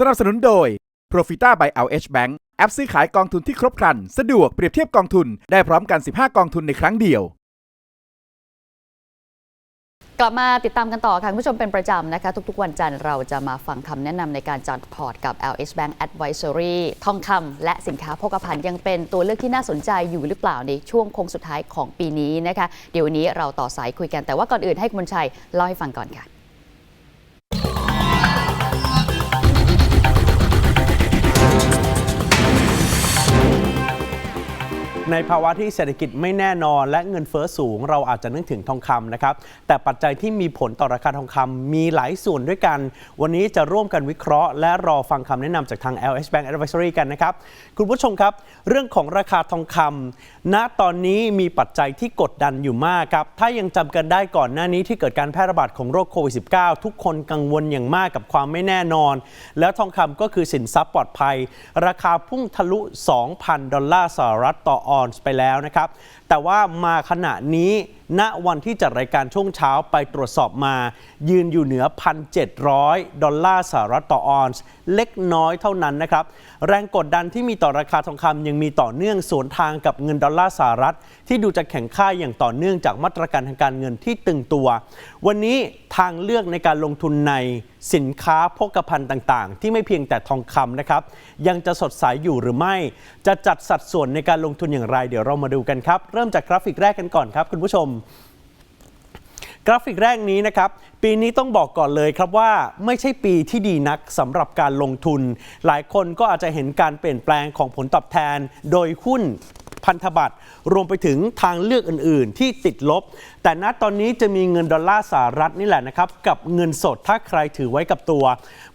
สนับสนุนโดย Profita by LH Bank แอปซื้อขายกองทุนที่ครบครัน สะดวกเปรียบเทียบกองทุนได้พร้อมกัน 15 กองทุนในครั้งเดียว กลับมาติดตามกันต่อค่ะคุณผู้ชมเป็นประจำนะคะ ทุกๆ วันจันทร์เราจะมาฟังคำแนะนำในการจัดพอร์ตกับ LH Bank Advisory ทองคำและสินค้าโภคภัณฑ์ยังเป็นตัวเลือกที่น่าสนใจอยู่หรือเปล่าในช่วงโค้งสุดท้ายของปีนี้นะคะ เดี๋ยววันนี้เราต่อสายคุยกันแต่ว่าก่อนอื่นให้คุณบุญชัยเล่าให้ฟังก่อนค่ะ ในภาวะที่เศรษฐกิจไม่แน่นอน และเงินเฟ้อสูง เราอาจจะนึกถึงทองคำนะครับ แต่ปัจจัยที่มีผลต่อราคาทองคำมีหลายส่วนด้วยกัน วันนี้จะร่วมกันวิเคราะห์ และรอฟังคำแนะนำจากทาง LH Bank Advisory กันนะครับ คุณผู้ชมครับ เรื่องของราคาทองคำณตอนนี้มีปัจจัยที่กดดันอยู่มากครับ ถ้ายังจำกันได้ก่อนหน้านี้ที่เกิดการแพร่ระบาดของโรคโควิด -19 ทุกคนกังวลอย่างมากกับความไม่แน่นอน แล้วทองคำก็คือสินทรัพย์ปลอดภัย ราคาพุ่งทะลุ 2,000 ดอลลาร์สหรัฐต่อออนไปแล้วนะครับ แต่ว่ามาขณะนี้ ณวันที่จัดรายการช่วงเช้าไปตรวจสอบมา ยืนอยู่เหนือ 1,700 ดอลลาร์สหรัฐต่อออนซ์เล็กน้อยเท่านั้นนะครับ แรงกดดันที่มีต่อราคาทองคำยังมีต่อเนื่องสวนทางกับเงินดอลลาร์สหรัฐ ที่ดูจะแข็งค่าอย่างต่อเนื่องจากมาตรการทางการเงินที่ตึงตัว วันนี้ทางเลือกในการลงทุนในสินค้าโภคภัณฑ์ต่างๆ ที่ไม่เพียงแต่ทองคำนะครับ ยังจะสดใสอยู่หรือไม่ จะจัดสัดส่วนในการลงทุนอย่างไร เดี๋ยวเรามาดูกันครับ เริ่มจากกราฟิกแรกกันก่อนครับ คุณผู้ชมกราฟิกแรกนี้นะครับ ปีนี้ต้องบอกก่อนเลยครับว่าไม่ใช่ปีที่ดีนักสำหรับการลงทุน หลายคนก็อาจจะเห็นการเปลี่ยนแปลงของผลตอบแทน โดยหุ้นพันธบัตรรวมไปถึงทางเลือกอื่น ๆ ที่ติดลบ แต่ณตอนนี้จะมีเงินดอลลาร์สหรัฐนี่แหละนะครับ กับเงินสดถ้าใครถือไว้กับตัว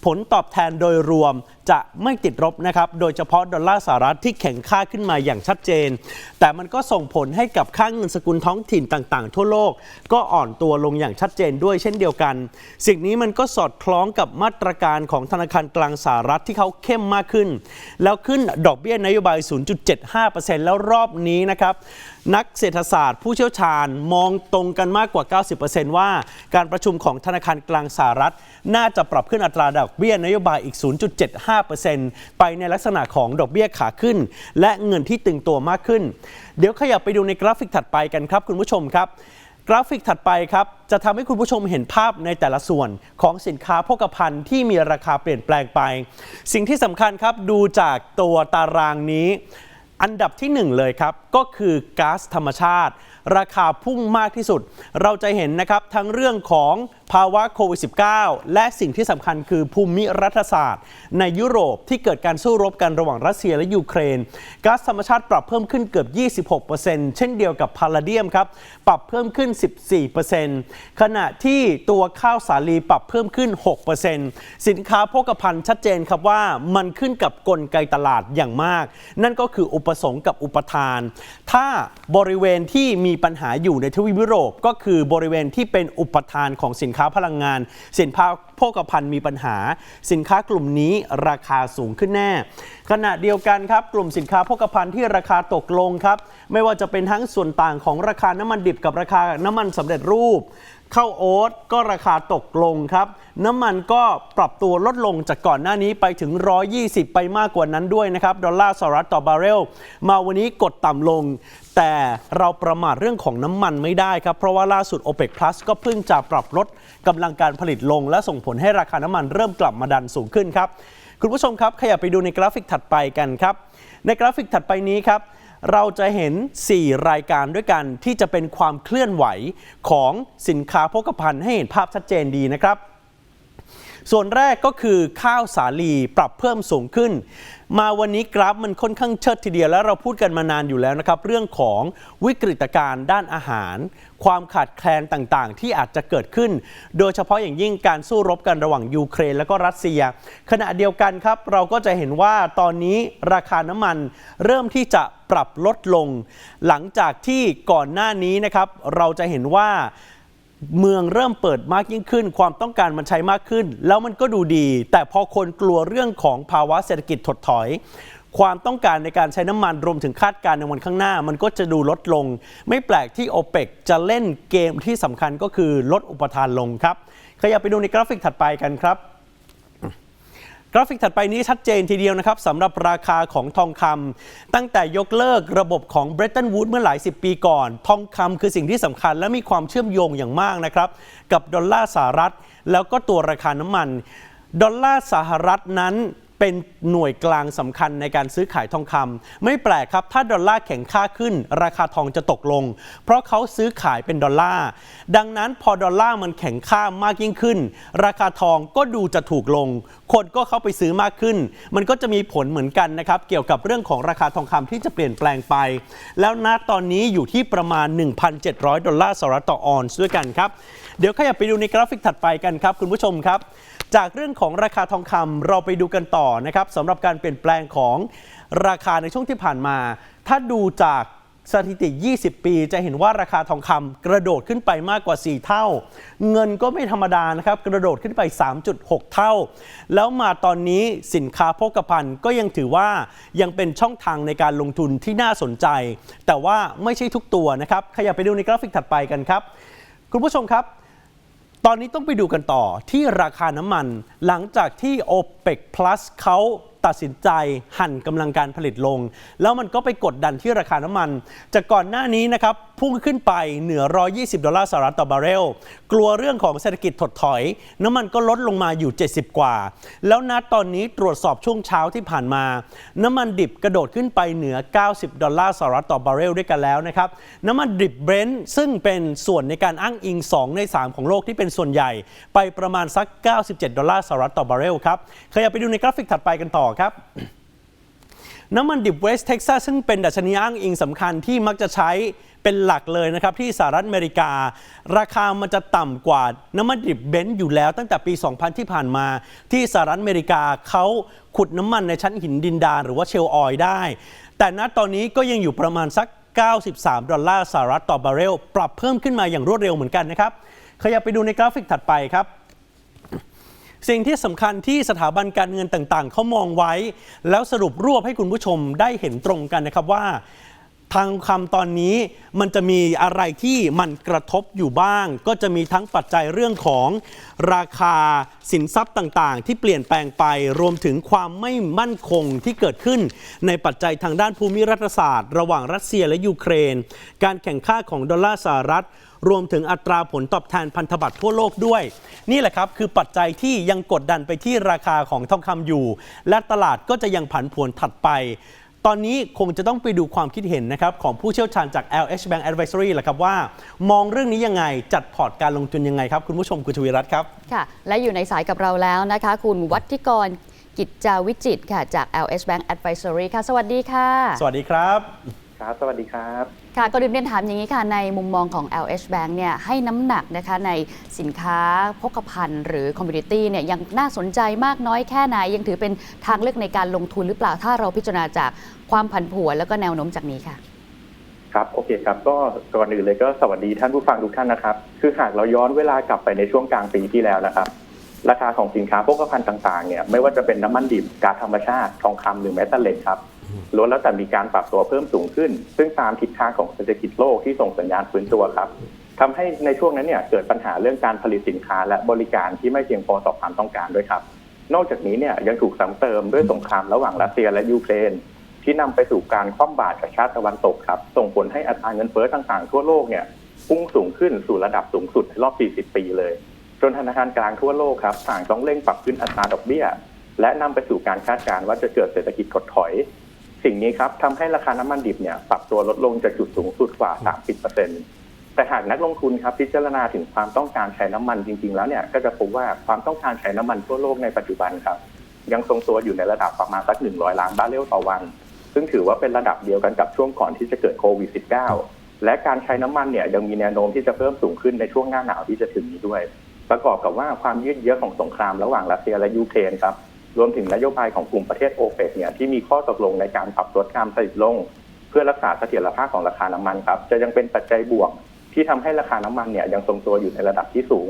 ผลตอบแทนโดยรวม จะไม่ติดลบนะครับ โดยเฉพาะดอลลาร์สหรัฐที่แข็งค่าขึ้นมาอย่างชัดเจน แต่มันก็ส่งผลให้กับค่าเงินสกุลท้องถิ่นต่างๆ ทั่วโลก ก็อ่อนตัวลงอย่างชัดเจนด้วยเช่นเดียวกัน สิ่งนี้มันก็สอดคล้องกับมาตรการของธนาคารกลางสหรัฐที่เขาเข้มมากขึ้น แล้วขึ้นดอกเบี้ยนโยบาย 0.75%แล้วรอบนี้นะครับนักเศรษฐศาสตร์ผู้เชี่ยวชาญมองตรงกันมากกว่า 90%ว่าการประชุมของธนาคารกลางสหรัฐ น่าจะปรับขึ้นอัตราดอกเบี้ยนโยบายอีก 0.75ไปในลักษณะของดอกเบี้ยขาขึ้น และเงินที่ตึงตัวมากขึ้น เดี๋ยวขยับไปดูในกราฟิกถัดไปกันครับ คุณผู้ชมครับ กราฟิกถัดไปครับจะทำให้คุณผู้ชมเห็นภาพในแต่ละส่วนของสินค้าโภคภัณฑ์ที่มีราคาเปลี่ยนแปลงไป สิ่งที่สำคัญครับดูจากตัวตารางนี้อันดับที่หนึ่งเลยครับ ก็คือก๊าซธรรมชาติ ราคาพุ่งมากที่สุด เราจะเห็นนะครับทั้งเรื่องของ ภาวะโควิด -19 และสิ่งที่สำคัญคือภูมิรัฐศาสตร์ ในยุโรปที่เกิดการสู้รบกันระหว่างรัสเซียและยูเครนก๊าซธรรมชาติปรับเพิ่มขึ้นเกือบ 26%เช่นเดียวกับพาลาเดียมครับ ปรับเพิ่มขึ้น 14%ขณะที่ตัวข้าวสาลีปรับเพิ่มขึ้น 6%สินค้าโภคภัณฑ์ชัดเจนครับว่ามันขึ้นกับกลไกตลาดอย่างมาก นั่นก็คืออุปสงค์กับอุปทาน ถ้าบริเวณที่มีปัญหาอยู่ในทวีปยุโรปก็คือบริเวณที่เป็นอุปทานของสินค้าพลังงาน สินค้าโภคภัณฑ์มีปัญหา สินค้ากลุ่มนี้ราคาสูงขึ้นแน่ ขณะเดียวกันครับกลุ่มสินค้าโภคภัณฑ์ที่ราคาตกลงครับ ไม่ว่าจะเป็นทั้งส่วนต่างของราคาน้ำมันดิบกับราคาน้ำมันสำเร็จรูปข้าวโอ๊ตก็ราคาตกลงครับ น้ำมันก็ปรับตัวลดลงจากก่อนหน้านี้ไปถึง 120 ไปมากกว่านั้นด้วยนะครับ ดอลลาร์สหรัฐต่อบาร์เรล มาวันนี้กดต่ำลง แต่เราประมาทเรื่องของน้ำมันไม่ได้ครับ เพราะว่าล่าสุด OPEC Plus ก็เพิ่งจะปรับลดกำลังการผลิตลง และส่งผลให้ราคาน้ำมันเริ่มกลับมาดันสูงขึ้นครับ คุณผู้ชมครับ ขยับไปดูในกราฟิกถัดไปกันครับ ในกราฟิกถัดไปนี้ครับเราจะเห็น 4 รายการด้วยกันที่จะเป็นความเคลื่อนไหวของสินค้าโภคภัณฑ์ให้เห็นภาพชัดเจนดีนะครับ ส่วนแรกก็คือข้าวสาลีปรับเพิ่มสูงขึ้น มาวันนี้กราฟมันค่อนข้างเชิดทีเดียวแล้วเราพูดกันมานานอยู่แล้วนะครับ เรื่องของวิกฤตการณ์ด้านอาหาร ความขาดแคลนต่างๆ ที่อาจจะเกิดขึ้น โดยเฉพาะอย่างยิ่งการสู้รบกันระหว่างยูเครนและก็รัสเซีย ขณะเดียวกันครับ เราก็จะเห็นว่าตอนนี้ราคาน้ำมันเริ่มที่จะปรับลดลง หลังจากที่ก่อนหน้านี้นะครับ เราจะเห็นว่า เมืองเริ่มเปิดมากยิ่งขึ้น ความต้องการมันใช้มากขึ้น แล้วมันก็ดูดี แต่พอคนกลัวเรื่องของภาวะเศรษฐกิจถดถอย ความต้องการในการใช้น้ำมันรวมถึงคาดการณ์ในวันข้างหน้า มันก็จะดูลดลง ไม่แปลกที่โอเปกจะเล่นเกมที่สำคัญก็คือลดอุปทานลงครับขยับไปดูในกราฟิกถัดไปกันครับ กราฟิกถัดไปนี้ชัดเจนทีเดียวนะครับสำหรับราคาของทองคำตั้งแต่ยกเลิกระบบของ Bretton Woods เมื่อหลายสิบปีก่อน ทองคำคือสิ่งที่สำคัญและมีความเชื่อมโยงอย่างมากนะครับ กับดอลลาร์สหรัฐ แล้วก็ตัวราคาน้ำมัน ดอลลาร์สหรัฐนั้น เป็นหน่วยกลางสำคัญในการซื้อขายทองคำไม่แปลกครับ ถ้าดอลลาร์แข็งค่าขึ้น ราคาทองจะตกลง เพราะเขาซื้อขายเป็นดอลลาร์ดังนั้นพอดอลลาร์มันแข็งค่ามากยิ่งขึ้น ราคาทองก็ดูจะถูกลง คนก็เข้าไปซื้อมากขึ้น มันก็จะมีผลเหมือนกันนะครับ เกี่ยวกับเรื่องของราคาทองคำที่จะเปลี่ยนแปลงไป แล้วณตอนนี้อยู่ที่ประมาณ 1,700 ดอลลาร์สหรัฐต่อออนซ์ด้วยกันครับ เดี๋ยวขยับไปดูในกราฟิกถัดไปกันครับคุณผู้ชมครับ จากเรื่องของราคาทองคำเราไปดูกันต่อนะครับสำหรับการเปลี่ยนแปลงของราคาในช่วงที่ผ่านมา ถ้าดูจากสถิติ 20 ปี จะเห็นว่าราคาทองคำกระโดดขึ้นไปมากกว่า 4 เท่า เงินก็ไม่ธรรมดานะครับ กระโดดขึ้นไป 3.6 เท่า แล้วมาตอนนี้สินค้าโภคภัณฑ์ก็ยังถือว่ายังเป็นช่องทางในการลงทุนที่น่าสนใจ แต่ว่าไม่ใช่ทุกตัวนะครับ ขยับไปดูในกราฟิกถัดไปกันครับ คุณผู้ชมครับ ตอนนี้ต้องไปดูกันต่อที่ราคาน้ำมัน หลังจากที่ OPEC Plus เขา ตัดสินใจหั่นกำลังการผลิตลง แล้วมันก็ไปกดดันที่ราคาน้ำมัน จากก่อนหน้านี้นะครับพุ่งขึ้นไปเหนือ 120 ดอลลาร์สหรัฐต่อบาร์เรล กลัวเรื่องของเศรษฐกิจถดถอย น้ำมันก็ลดลงมาอยู่ 70 กว่า แล้วนัดตอนนี้ตรวจสอบช่วงเช้าที่ผ่านมา น้ำมันดิบกระโดดขึ้นไปเหนือ 90 ดอลลาร์สหรัฐต่อบาร์เรลด้วยกันแล้วนะครับ น้ำมันดิบเบรนท์ซึ่งเป็นส่วนในการอ้างอิง 2 ใน 3 ของโลกที่เป็นส่วนใหญ่ ไปประมาณสัก 97 ดอลลาร์สหรัฐต่อบาร์เรลครับขยับไปดูในกราฟิกถัดไปกันต่อครับ น้ำมันดิบเวสต์เท็กซัสซึ่งเป็นดัชนีอ้างอิงสำคัญที่มักจะใช้เป็นหลักเลยนะครับ ที่สหรัฐอเมริกา ราคามันจะต่ำกว่าน้ำมันดิบเบนซ์อยู่แล้วตั้งแต่ปี 2000 ที่ผ่านมา ที่สหรัฐอเมริกาเขาขุดน้ำมันในชั้นหินดินดานหรือว่าเชลออยล์ได้ แต่ณตอนนี้ก็ยังอยู่ประมาณสัก 93 ดอลลาร์สหรัฐต่อบาร์เรล ปรับเพิ่มขึ้นมาอย่างรวดเร็วเหมือนกันนะครับขยับไปดูในกราฟิกถัดไปครับ สิ่งที่สำคัญที่สถาบันการเงินต่างๆเขามองไว้ แล้วสรุปรวบให้คุณผู้ชมได้เห็นตรงกันนะครับว่า ทางคำตอนนี้มันจะมีอะไรที่มันกระทบอยู่บ้าง ก็จะมีทั้งปัจจัยเรื่องของราคาสินทรัพย์ต่างๆ ที่เปลี่ยนแปลงไปรวมถึงความไม่มั่นคงที่เกิดขึ้น ในปัจจัยทางด้านภูมิรัฐศาสตร์ ระหว่างรัสเซียและยูเครน การแข่งข้าของดอลลาร์สหรัฐ รวมถึงอัตราผลตอบแทนพันธบัตรทั่วโลกด้วย นี่แหละครับคือปัจจัยที่ยังกดดันไปที่ราคาของทองคำอยู่ และตลาดก็จะยังผันผวนถัดไป ตอนนี้คงจะต้องไปดูความคิดเห็นนะครับของผู้เชี่ยวชาญจาก LH Bank Advisory แหละครับว่า มองเรื่องนี้ยังไงจัดพอร์ตการลงทุนยังไงครับ คุณผู้ชมคุณชวีรัตน์ครับค่ะ และอยู่ในสายกับเราแล้วนะคะ คุณวัฒิกรกิจจาวิจิตรค่ะจาก LH Bank Advisory ค่ะ สวัสดีค่ะ สวัสดีครับ ครับสวัสดีครับ ค่ะก็เรียนถามอย่างนี้ค่ะ ในมุมมองของ LH Bank เนี่ยให้น้ำหนักนะคะในสินค้าโภคภัณฑ์หรือ commodity เนี่ยยังน่าสนใจมากน้อยแค่ไหน ยังถือเป็นทางเลือกในการลงทุนหรือเปล่าถ้าเราพิจารณาจากความผันผวนแล้วก็แนวโน้มจากนี้ค่ะ ครับ โอเคครับ ก็ก่อนอื่นเลยก็สวัสดีท่านผู้ฟังทุกท่านนะครับ คือหากเราย้อนเวลากลับไปในช่วงกลางปีที่แล้วนะครับราคาของสินค้าโภคภัณฑ์ต่างๆเนี่ยไม่ว่าจะเป็นน้ำมันดิบก๊าซธรรมชาติทองคำหรือแม้แต่เหล็กครับ ล้วนแล้วแต่มีการปรับตัวเพิ่มสูงขึ้น ซึ่งตามทิศทางของเศรษฐกิจโลกที่ส่งสัญญาณฟื้นตัวครับทำให้ในช่วงนั้นเนี่ยเกิดปัญหาเรื่องการผลิตสินค้าและบริการที่ไม่เพียงพอต่อความต้องการด้วยครับ นอกจากนี้เนี่ยยังถูกซ้ำเติมด้วยสงครามระหว่างรัสเซียและยูเครน ที่นำไปสู่การคว่ำบาตรกับชาติตะวันตกครับ ส่งผลให้อัตราเงินเฟ้อต่างๆ ทั่วโลกเนี่ยพุ่งสูงขึ้นสู่ระดับสูงสุดในรอบ 40 ปีเลย จนธนาคารกลางทั่วโลกครับต่างต้องเร่งปรับขึ้นอัตราดอกเบี้ย และนำไปสู่การคาดการณ์ว่าจะเกิดเศรษฐกิจถดถอย สิ่งนี้ครับทำให้ราคาน้ำมันดิบเนี่ยปรับตัวลดลงจากจุดสูงสุดกว่า 30%แต่หากนักลงทุนครับพิจารณาถึงความต้องการใช้น้ำมันจริง ๆ แล้วเนี่ยก็จะพบว่าความต้องการใช้น้ำมันทั่วโลกในปัจจุบันครับ ยังทรงตัวอยู่ในระดับประมาณสัก 100 ล้านบาร์เรลต่อวัน ซึ่งถือว่าเป็นระดับเดียวกันกับช่วงก่อนที่จะเกิดโควิด -19 และการใช้น้ำมันเนี่ยยังมีแนวโน้มที่จะเพิ่มสูงขึ้นในช่วงหน้าหนาวที่จะถึงนี้ด้วย ประกอบกับว่าความยืดเยื้อของสงครามระหว่างรัสเซียและยูเครนครับ รวมถึงนโยบายของกลุ่มประเทศโอเปกเนี่ยที่มีข้อตกลงในการปรับลดการผลิตลง เพื่อรักษาเสถียรภาพของราคาน้ำมันครับ จะยังเป็นปัจจัยบวกที่ทำให้ราคาน้ำมันเนี่ยยังทรงตัวอยู่ในระดับที่สูง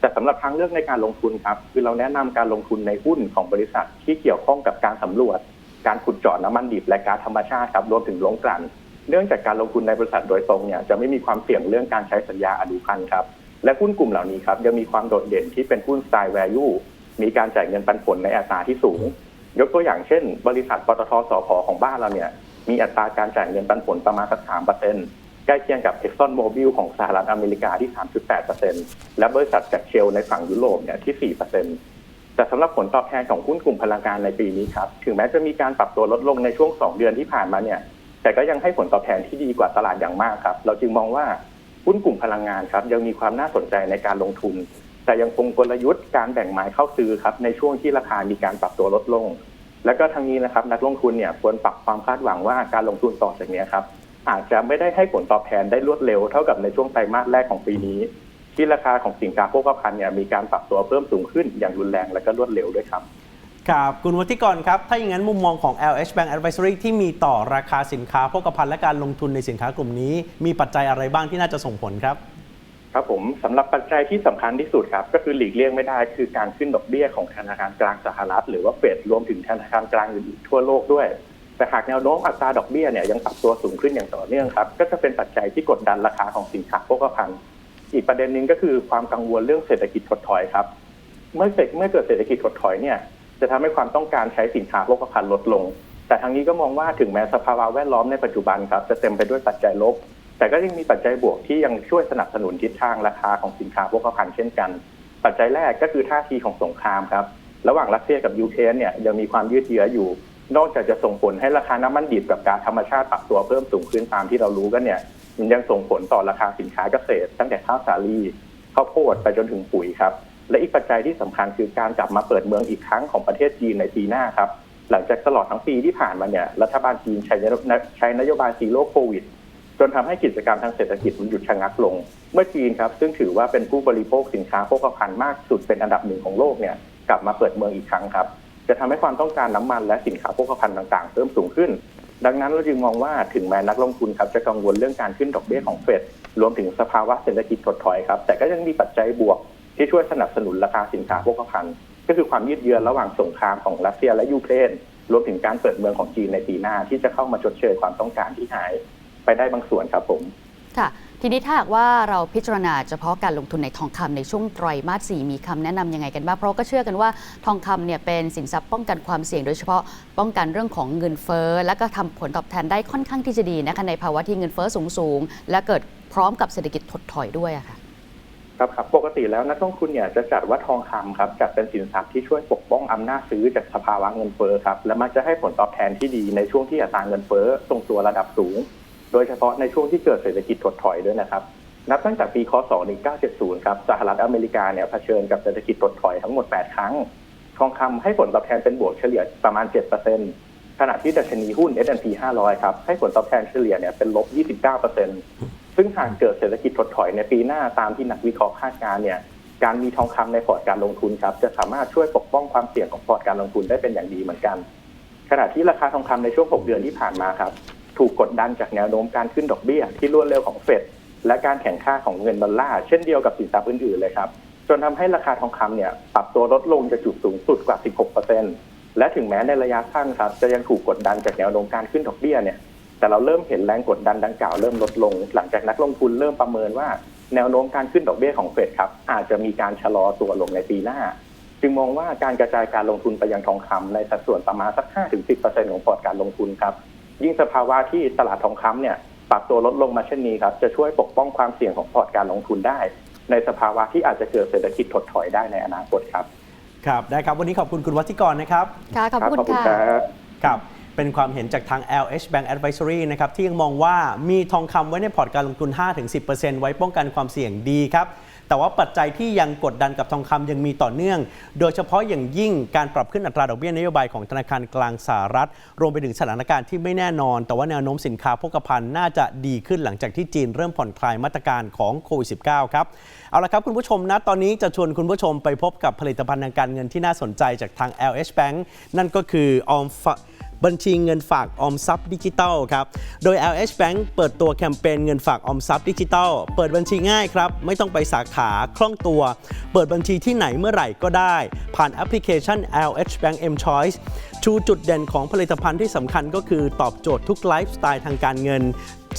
แต่สำหรับทางเลือกในการลงทุนครับ คือเราแนะนำการลงทุนในหุ้นของบริษัทที่เกี่ยวข้องกับการสำรวจ การขุดเจาะน้ำมันดิบและก๊าซธรรมชาติครับรวมถึงลงกลั่นเนื่องจากการลงทุนในบริษัทโดยตรงเนี่ยจะไม่มีความเสี่ยงเรื่องการใช้สัญญาอนุพันธ์ครับและหุ้นกลุ่มเหล่านี้ครับยังมีความโดดเด่นที่เป็นหุ้นสไตล์ value มีการจ่ายเงินปันผลในอัตราที่สูง ยกตัวอย่างเช่น บริษัทปตทสพของบ้านเราเนี่ย มีอัตราการจ่ายเงินปันผลประมาณสักสามเปอร์เซ็นใกล้เคียงกับ Exxon Mobil ของสหรัฐอเมริกาที่ 3.8%และบริษัทจากเชลในฝั่งยุโรปเนี่ยที่ 4%แต่สำหรับผลตอบแทนของหุ้นกลุ่มพลังงานในปีนี้ครับ ถึงแม้จะมีการปรับตัวลดลงในช่วง 2 เดือนที่ผ่านมาเนี่ย แต่ก็ยังให้ผลตอบแทนที่ดีกว่าตลาดอย่างมากครับ เราจึงมองว่าหุ้นกลุ่มพลังงานครับยังมีความน่าสนใจในการลงทุน แต่ยังคงกลยุทธ์การแบ่งไม้เข้าซื้อครับในช่วงที่ราคามีการปรับตัวลดลง แล้วก็ทางนี้นะครับนักลงทุนเนี่ยควรปรับความคาดหวังว่าการลงทุนต่อจากนี้ครับอาจจะไม่ได้ให้ผลตอบแทนได้รวดเร็วเท่ากับในช่วงไตรมาสแรกของปีนี้ ที่ราคาของสินค้าโภคภัณฑ์เนี่ยมีการปรับตัวเพิ่มสูงขึ้นอย่างรุนแรงและก็รวดเร็วด้วยครับครับคุณวุฒิกรครับ ถ้าอย่างนั้นมุมมองของ LH Bank Advisory ที่มีต่อราคาสินค้าโภคภัณฑ์และการลงทุนในสินค้ากลุ่มนี้ มีปัจจัยอะไรบ้างที่น่าจะส่งผลครับ ครับผมสำหรับปัจจัยที่สำคัญที่สุดครับ ก็คือหลีกเลี่ยงไม่ได้คือการขึ้นดอกเบี้ยของธนาคารกลางสหรัฐ หรือว่าเฟดรวมถึงธนาคารกลางอื่นๆทั่วโลกด้วย แต่หากแนวโน้มอัตราดอกเบี้ยเนี่ยยังปรับตัวสูงขึ้นอย่างต่อเนื่องครับ ก็จะเป็นปัจจัยที่กดดันราคาของสินค้าโภคภัณฑ์ อีกประเด็นหนึ่งก็คือความกังวลเรื่องเศรษฐกิจถดถอยครับ เมื่อเสร็จเมื่อเกิดเศรษฐกิจถดถอยเนี่ยจะทำให้ความต้องการใช้สินค้าโภคภัณฑ์ลดลง แต่ทางนี้ก็มองว่าถึงแม้สภาวะแวดล้อมในปัจจุบันครับจะเต็มไปด้วยปัจจัยลบ แต่ก็ยังมีปัจจัยบวกที่ยังช่วยสนับสนุนทิศทางราคาของสินค้าโภคภัณฑ์เช่นกัน ปัจจัยแรกก็คือท่าทีของสงครามครับ ระหว่างรัสเซียกับยูเครนเนี่ยยังมีความยืดเยื้ออยู่ นอกจากจะส่งผลให้ราคาน้ำมันดิบกับก๊าซธรรมชาติปรับตัวเพิ่มสูงขึ้นตามที่เรารู้กันเนี่ยมันยังส่งผลต่อราคาสินค้าเกษตร ตั้งแต่ข้าวสาลีข้าวโพดไปจนถึงปุ๋ยครับ และอีกปัจจัยที่สำคัญคือการกลับมาเปิดเมืองอีกครั้งของประเทศจีนในปีหน้าครับหลังจากตลอดทั้งปีที่ผ่านมาเนี่ยรัฐบาลจีนใช้ใช้นโยบายซีโร่โควิด จนทำให้กิจกรรมทางเศรษฐกิจมันหยุดชะงักลง เมื่อจีนครับ ซึ่งถือว่าเป็นผู้บริโภคสินค้าโภคภัณฑ์มากสุดเป็นอันดับหนึ่งของโลกเนี่ยกลับมาเปิดเมืองอีกครั้งครับ จะทำให้ความต้องการน้ำมันและสินค้าโภคภัณฑ์ต่างๆ เพิ่มสูงขึ้น ดังนั้นเราจึงมองว่าถึงแม้นักลงทุนครับจะกังวลเรื่องการขึ้นดอกเบี้ยของเฟดรวมถึงสภาวะเศรษฐกิจถดถอยครับ แต่ก็ยังมีปัจจัยบวกที่ช่วยสนับสนุนราคาสินค้าโภคภัณฑ์ก็คือความยืดเยื้อระหว่างสงครามของรัสเซียและยูเครนรวมถึงการเปิดเมืองของจีนในปีหน้าที่จะเข้ามาชดเชยความต้องการที่หาย ไปได้บางส่วนครับผมค่ะ ทีนี้ถ้าหากว่าเราพิจารณาเฉพาะการลงทุนในทองคำในช่วงไตรมาส4มีคำแนะนำยังไงกันบ้างเพราะก็เชื่อกันว่าทองคำเนี่ยเป็นสินทรัพย์ป้องกันความเสี่ยง โดยเฉพาะป้องกันเรื่องของเงินเฟ้อ และก็ทำผลตอบแทนได้ค่อนข้างที่จะดีนะคะในภาวะที่เงินเฟ้อสูงๆและเกิดพร้อมกับเศรษฐกิจถดถอยด้วยอะค่ะครับครับปกติแล้วนักลงทุนเนี่ยจะจัดว่าทองคำครับจัดเป็นสินทรัพย์ที่ช่วยปกป้องอำนาจซื้อจากสภาวะเงินเฟ้อครับและมักจะให้ผลตอบแทนที่ดีในช่วงที่อัตราเงินเฟ้อทรงตัวระดับสูง โดยเฉพาะในช่วงที่เกิดเศรษฐกิจถดถอยด้วยนะครับ นับตั้งแต่ปีคศ1970ครับสหรัฐอเมริกาเนี่ยเผชิญกับเศรษฐกิจถดถอยทั้งหมด 8 ครั้ง ทองคำให้ผลตอบแทนเป็นบวกเฉลี่ยประมาณ 7%ขณะที่ดัชนีหุ้น S&P 500 ครับ ให้ผลตอบแทนเฉลี่ยเนี่ยเป็นลบ 29%ซึ่งหากเกิดเศรษฐกิจถดถอยในปีหน้าตามที่นักวิเคราะห์คาดการณ์เนี่ยการมีทองคำในพอร์ตการลงทุนครับจะสามารถช่วยปกป้องความเสี่ยงของพอร์ตการลงทุนได้เป็นอย่างดีเหมือนกัน ขณะที่ราคาทองคำในช่วง 6 เดือนที่ผ่านมาครับ ถูกกดดันจากแนวโน้มการขึ้นดอกเบี้ย ที่รวดเร็วของเฟดและการแข่งข้าของเงินดอลลาร์เช่นเดียวกับสินทรัพย์อื่นๆเลยครับจนทำให้ราคาทองคำเนี่ยปรับตัวลดลงจากจุดสูงสุดกว่า 16%และถึงแม้ในระยะสั้นครับจะยังถูกกดดันจากแนวโน้มการขึ้นดอกเบี้ยเนี่ยแต่เราเริ่มเห็นแรงกดดันดังกล่าวเริ่มลดลง หลังจากนักลงทุนเริ่มประเมินว่าแนวโน้มการขึ้นดอกเบี้ยของเฟดครับอาจจะมีการชะลอตัวลงในปีหน้า จึงมองว่าการกระจายการลงทุนไปยังทองคำในสัดส่วนประมาณสัก 5-10%ของพอร์ตการลงทุนครับ ยิ่งสภาวะที่ตลาดทองคำเนี่ยปรับตัวลดลงมาเช่นนี้ครับ จะช่วยปกป้องความเสี่ยงของพอร์ตการลงทุนได้ ในสภาวะที่อาจจะเกิดเศรษฐกิจถดถอยได้ในอนาคตครับ ครับได้ครับ วันนี้ขอบคุณคุณวัฒิกรนะครับค่ะขอบคุณขอบคุณค่ะครับครับเป็นความเห็นจากทาง LH Bank Advisory นะครับที่ยังมองว่ามีทองคำไว้ในพอร์ตการลงทุน 5-10%ไว้ป้องกันความเสี่ยงดีครับ แต่ว่าปัจจัยที่ยังกดดันกับทองคำยังมีต่อเนื่อง โดยเฉพาะอย่างยิ่งการปรับขึ้นอัตราดอกเบี้ยนโยบายของธนาคารกลางสหรัฐ รวมไปถึงสถานการณ์ที่ไม่แน่นอน แต่ว่าแนวโน้มสินค้าโภคภัณฑ์น่าจะดีขึ้นหลังจากที่จีนเริ่มผ่อนคลายมาตรการของโควิด -19 ครับ เอาละครับคุณผู้ชมนะ ตอนนี้จะชวนคุณผู้ชมไปพบกับผลิตภัณฑ์ทางการเงินที่น่าสนใจจากทาง LH Bank นั่นก็คือออม บัญชีเงินฝากออมทรัพย์ดิจิทัลครับ โดย LH Bank เปิดตัวแคมเปญเงินฝากออมทรัพย์ดิจิทัล เปิดบัญชีง่ายครับ ไม่ต้องไปสาขาคล่องตัว เปิดบัญชีที่ไหนเมื่อไหร่ก็ได้ ผ่านแอปพลิเคชัน LH Bank M Choice ชูจุดเด่นของผลิตภัณฑ์ที่สำคัญก็คือตอบโจทย์ทุกไลฟ์สไตล์ทางการเงิน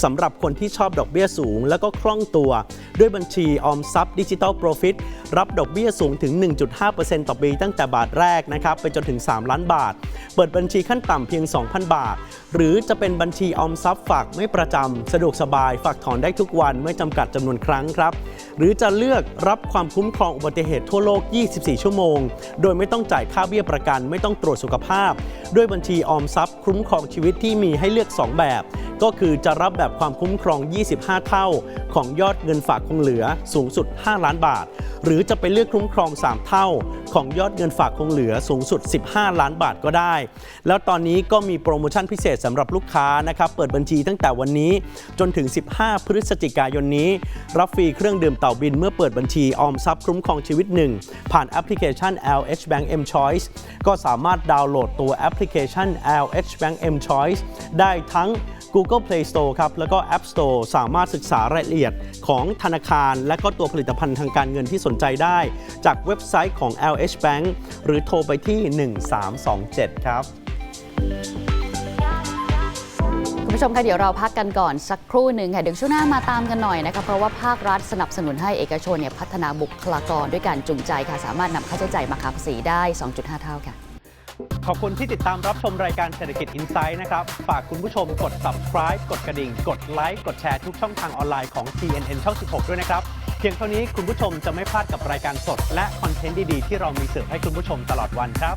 สำหรับคนที่ชอบดอกเบี้ยสูง แล้วก็คล่องตัว ด้วยบัญชีออมทรัพย์ดิจิทัลโปรฟิตรับดอกเบี้ยสูงถึง 1.5%ต่อปีตั้งแต่บาทแรกนะครับไปจนถึง 3 ล้านบาท เปิดบัญชีขั้นต่ำเพียง 2,000 บาท หรือจะเป็นบัญชีออมทรัพย์ฝากไม่ประจำสะดวกสบายฝากถอนได้ทุกวันไม่จำกัดจำนวนครั้งครับ หรือจะเลือกรับความคุ้มครองอุบัติเหตุทั่วโลก 24 ชั่วโมง โดยไม่ต้องจ่ายค่าเบี้ยประกัน ไม่ต้องตรวจสุขภาพ ด้วยบัญชีออมทรัพย์คุ้มครองชีวิตที่มีให้เลือก 2 แบบ ก็คือจะรับแบบความคุ้มครอง 25 เท่า ของยอดเงินฝากคงเหลือสูงสุด 5 ล้านบาท หรือจะไปเลือกคุ้มครอง 3 เท่า ของยอดเงินฝากคงเหลือสูงสุด 15 ล้านบาทก็ได้ แล้วตอนนี้ก็มีโปรโมชั่นพิเศษสำหรับลูกค้านะครับเปิดบัญชีตั้งแต่วันนี้จนถึง 15 พฤศจิกายนนี้ รับฟรีเครื่องดื่มเต่าบินเมื่อเปิดบัญชีออมทรัพย์คุ้มครองชีวิต1ผ่านแอปพลิเคชัน LH Bank M Choice ก็สามารถดาวน์โหลดตัวแอปพลิเคชัน LH Bank M Choice ได้ทั้ง Google Play Store ครับแล้วก็ App Store สามารถศึกษารายละเอียดของธนาคาร และก็ตัวผลิตภัณฑ์ทางการเงินที่สนใจได้ จากเว็บไซต์ของ LH Bank หรือโทรไปที่ 1327 ครับคุณผู้ชมคะเดี๋ยวเราพักกันก่อนสักครู่หนึ่งค่ะเดี๋ยวช่วงหน้ามาตามกันหน่อยนะคะเพราะว่าภาครัฐสนับสนุนให้เอกชนเนี่ยพัฒนาบุคลากรด้วยการจูงใจค่ะ สามารถนำค่าใช้จ่ายมาคับภาษีได้ 2.5 เท่าค่ะ ขอบคุณที่ติดตามรับชมรายการเศรษฐกิจอินไซด์นะครับ ฝากคุณผู้ชมกด subscribe กดกระดิ่ง กดไลค์ กดแชร์ทุกช่องทางออนไลน์ของ CNN ช่อง 16 ด้วยนะครับ เพียงเท่านี้คุณผู้ชมจะไม่พลาดกับรายการสด และคอนเทนต์ดี ๆ ที่เรามีเสิร์ฟให้คุณผู้ชมตลอดวันครับ